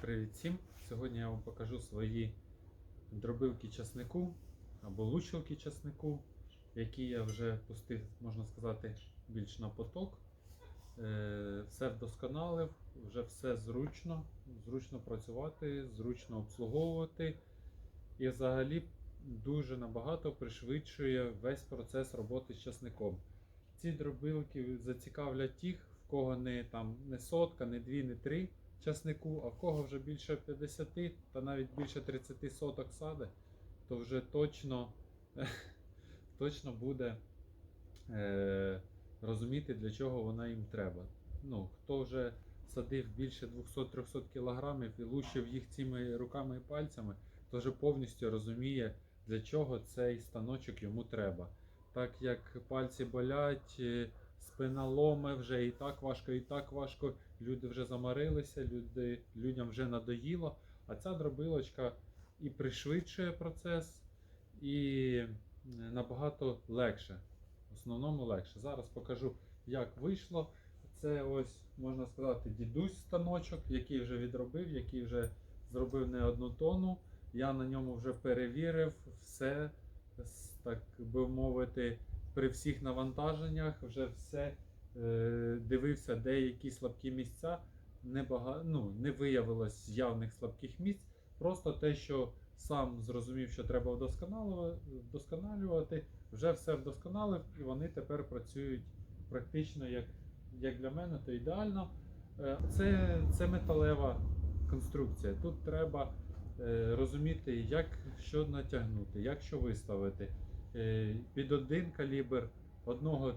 Привіт всім! Сьогодні я вам покажу свої дробилки часнику або лучилки часнику, які я вже пустив, можна сказати, більш на поток. Е, Все вдосконалив, вже все зручно, зручно працювати, зручно обслуговувати і взагалі дуже набагато пришвидшує весь процес роботи з часником. Ці дробилки зацікавлять тих, в кого не, там, не сотка, не дві, не три часнику, а в кого вже більше 50 та навіть більше 30 соток сади, то вже точно, точно буде е, розуміти, для чого вона їм треба. Ну, хто вже садив більше 200-300 кг і лущив їх цими руками і пальцями, то вже повністю розуміє, для чого цей станочок йому треба. Так як пальці болять, спина ломе вже і так важко, і так важко. Люди вже замарилися, люди, людям вже надоїло. А ця дробилочка і пришвидшує процес, і е, набагато легше. В основному легше. Зараз покажу, як вийшло. Це ось, можна сказати, дідусь станочок, який вже відробив, який вже зробив не одну тонну. Я на ньому вже перевірив все, так би мовити, при всіх навантаженнях вже все е, дивився, де які слабкі місця. Не, бага... ну, не виявилось явних слабких місць. Просто те, що сам зрозумів, що треба вдосконалювати, вже все вдосконалив, і вони тепер працюють практично як, як для мене, то ідеально. Е, Це, це металева конструкція. Тут треба е, розуміти, як що натягнути, як що виставити. Е, Під один калібр одного е,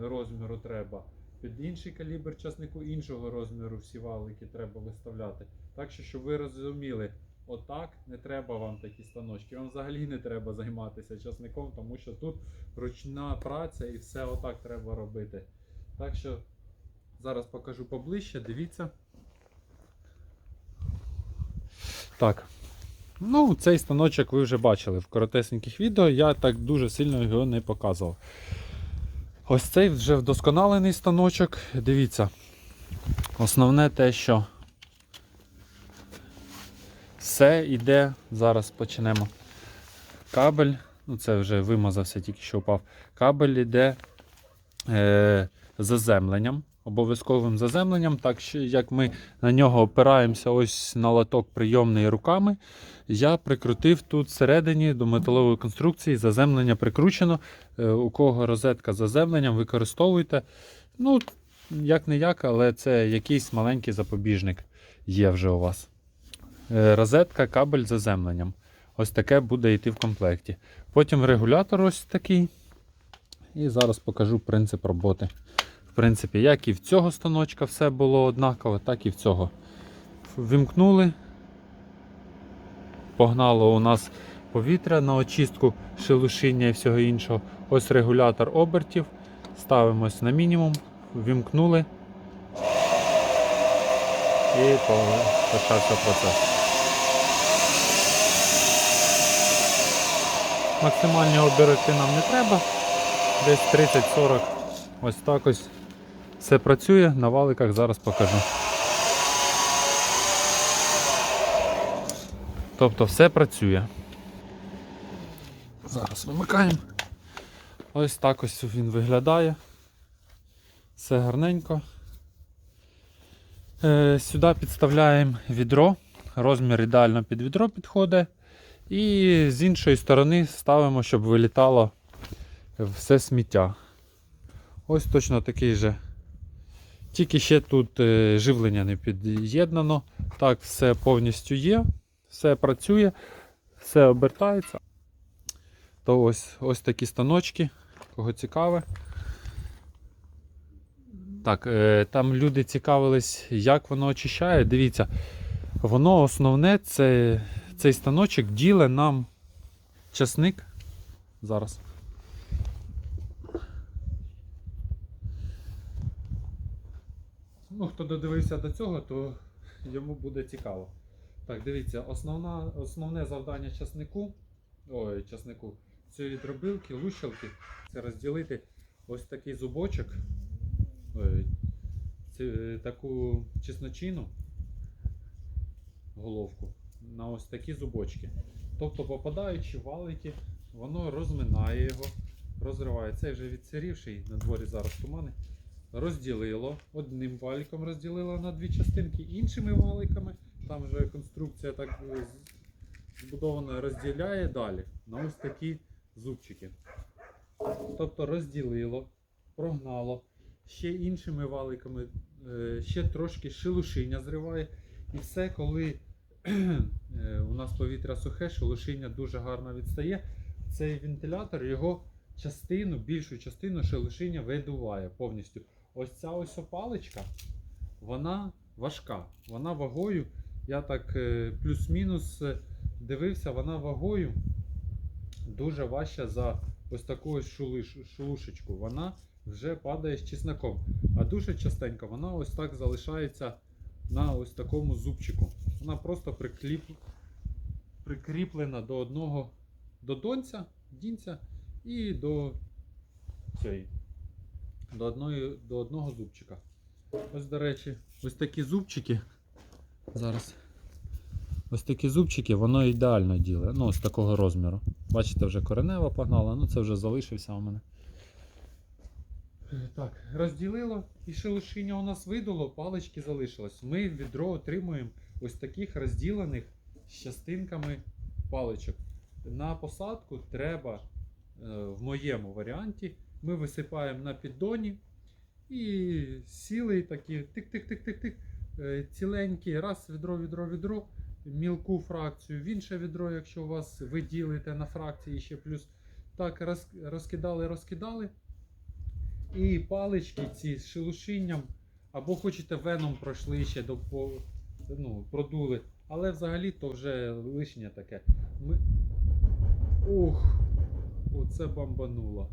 розміру треба, під інший калібр часнику іншого розміру всі валики треба виставляти. Так що, щоб ви розуміли, отак не треба вам такі станочки. Вам взагалі не треба займатися часником, тому що тут ручна праця і все отак треба робити. Так що зараз покажу поближче, дивіться. Так. Ну, цей станочок ви вже бачили в коротесеньких відео. Я так дуже сильно його не показував. Ось цей вже вдосконалений станочок. Дивіться. Основне те, що все йде. Зараз почнемо. Кабель, ну це вже вимазався, тільки що впав. Кабель йде е, заземленням, обов'язковим заземленням, так що як ми на нього опираємося ось на лоток прийомний руками. Я прикрутив тут всередині до металової конструкції заземлення прикручено. Е, У кого розетка заземленням, використовуйте. Ну, як не як, але це якийсь маленький запобіжник є вже у вас. Е, Розетка, кабель заземленням. Ось таке буде йти в комплекті. Потім регулятор ось такий. І зараз покажу принцип роботи. Принципі, як і в цього станочка все було однаково, так і в цього. Вимкнули. Погнало у нас повітря на очистку, шелушіння і всього іншого. Ось регулятор обертів. Ставимось на мінімум, вімкнули. І по- почався процес. Максимальні оберти нам не треба. Десь 30-40. Ось так ось все працює. На валиках зараз покажу. Тобто все працює. Зараз вимикаємо. Ось так ось він виглядає. Все гарненько. Е, сюди підставляємо відро. Розмір ідеально під відро підходить. І з іншої сторони ставимо, щоб вилітало все сміття. Ось точно такий же. Тільки ще тут е, живлення не під'єднано. Так, все повністю є, все працює, все обертається. То ось, ось такі станочки, кого цікаве. Так, е, там люди цікавились, як воно очищає. Дивіться, воно основне це цей станочок діле нам часник. Зараз. Ну, хто додивився до цього, то йому буде цікаво. Так, дивіться, основна, основне завдання часнику, ой, часнику, цієї дробилки, лущалки, це розділити ось такий зубочок, ой, ці- таку чесночину головку на ось такі зубочки. Тобто, попадаючи валики, воно розминає його, розриває. Цей вже відсирівший, на дворі зараз тумани. Розділило, одним валиком розділило на дві частинки, іншими валиками, там вже конструкція так е, збудована, розділяє далі на ось такі зубчики. Тобто розділило, прогнало, ще іншими валиками, е, ще трошки шелушиння зриває. І все, коли е, у нас повітря сухе, шелушиння дуже гарно відстає. Цей вентилятор його частину, більшу частину шелушиння видуває повністю. Ось ця ось опаличка, вона важка. Вона вагою, я так е, плюс-мінус е, дивився, вона вагою дуже важча за ось таку шулушечку. Вона вже падає з чесноком. А дуже частенько вона ось так залишається на ось такому зубчику. Вона просто прикліп... прикріплена до одного до донця, дінця і до цієї. До, одної, до одного зубчика. Ось, до речі, ось такі зубчики. Зараз. Ось такі зубчики, воно ідеально діле. Ну, ось такого розміру. Бачите, вже коренева погнала, ну це вже залишився у мене. Так, розділило і шелушиння у нас видуло, палички залишилось. Ми відро отримуємо ось таких розділених з частинками паличок. На посадку треба, е, в моєму варіанті, ми висипаємо на піддоні і сіли такі тик-тик-тик-тик-тик, е, ціленькі, раз відро, відро, відро, мілку фракцію, в інше відро, якщо у вас ви ділите на фракції ще плюс. Так, розкидали, розкидали. І палички ці з шелушинням, або хочете веном пройшли ще до ну, продули. Але взагалі то вже лишнє таке. Ми... Ух, оце бомбануло.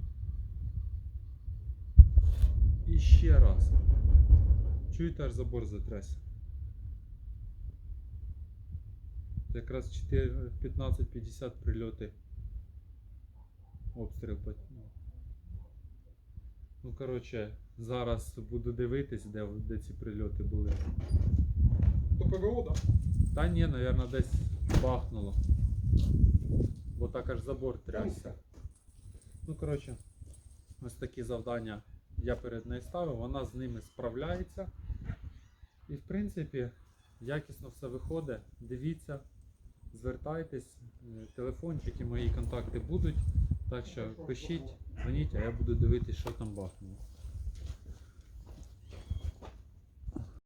І ще раз. Чуєте, аж забор затрясся. Якраз 4 15-50 прильоти. Обстріл. ну. Ну, коротше, зараз буду дивитись, де, де ці прильоти були. То ПВО, да? Та ні, мабуть, десь бахнуло. Бо так аж забор трясся. Ну, коротше, ось такі завдання я перед нею ставив, вона з ними справляється. І в принципі, якісно все виходить. Дивіться, звертайтесь, е, телефончики, мої контакти будуть. Так що пишіть, дзвоніть, а я буду дивитися, що там бахнуло.